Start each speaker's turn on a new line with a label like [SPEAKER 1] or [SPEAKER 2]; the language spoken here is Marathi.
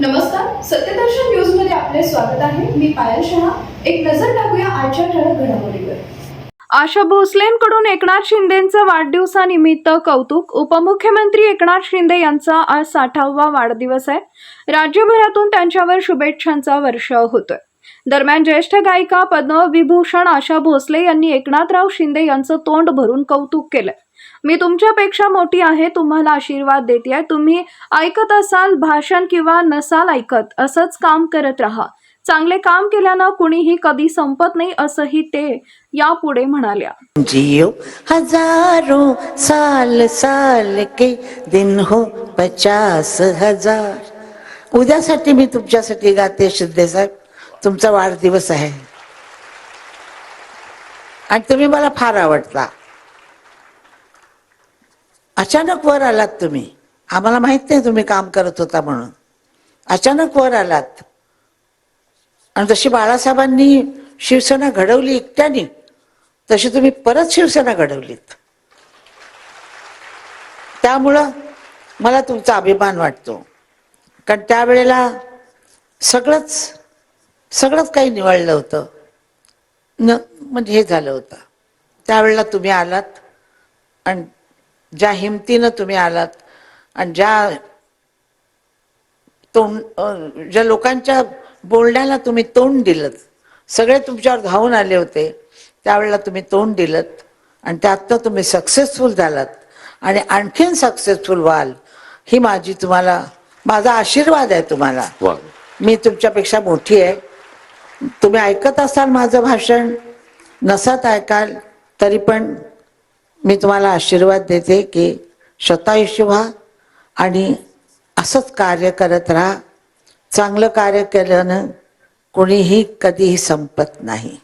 [SPEAKER 1] नमस्कार सत्यदर्शन न्यूजमध्ये आपले स्वागत आहे. मी पायल शहा. एक नजर टाकूया आजच्या ठळक घडामोडीवर. आशा भोसलेंकडून एकनाथ शिंदेंचं वाढदिवसानिमित्त कौतुक. उपमुख्यमंत्री एकनाथ शिंदे यांचा आज साठावा वाढदिवस आहे. राज्यभरातून त्यांच्यावर शुभेच्छांचा वर्षाव होतोय. दरम्यान ज्येष्ठ गायिका पद्मविभूषण आशा भोसले यांनी एकनाथराव शिंदे यांचं तोंड भरून कौतुक केलंय. मी तुमच्यापेक्षा मोठी आहे तुम्हाला आशीर्वाद देते तुम्ही ऐकत असाल भाषण किंवा नसाल ऐकत असंच काम करत राहा. चांगले काम केल्यानं कुणीही कधी संपत नाही असंही ते यापुढे म्हणाल्या.
[SPEAKER 2] जियो हजारो साल साल के दिन हो पचास हजार. उद्यासाठी मी तुमच्यासाठी गाते शिंदे साहेब. तुमचा वाढदिवस आहे. आणि तुम्ही मला फार आवडता. अचानक वर आलात तुम्ही. आम्हाला माहीत नाही तुम्ही काम करत होता म्हणून. अचानक वर आलात. आणि जशी बाळासाहेबांनी शिवसेना घडवली एकट्याने तशी तुम्ही परत शिवसेना घडवलीत. त्यामुळं मला तुमचा अभिमान वाटतो. कारण त्यावेळेला सगळंच सगळंच काही निवडलं होतं. न म्हणजे हे झालं होतं. त्यावेळेला तुम्ही आलात आणि ज्या हिमतीनं तुम्ही आलात आणि ज्या तोंड ज्या लोकांच्या बोलण्याला तुम्ही तोंड दिलं सगळे तुमच्यावर धावून आले होते त्यावेळेला तुम्ही तोंड दिलं आणि त्यातनं तुम्ही सक्सेसफुल झालात आणि आणखीन सक्सेसफुल व्हाल ही माझी तुम्हाला माझा आशीर्वाद आहे तुम्हाला. मी तुमच्यापेक्षा मोठी आहे. तुम्ही ऐकत असाल माझं भाषण नसत ऐकाल तरी पण मी तुम्हाला आशीर्वाद देते की शतायुष्य व्हा आणि असंच कार्य करत राहा. चांगलं कार्य केल्यानं कोणीही कधीही संपत नाही.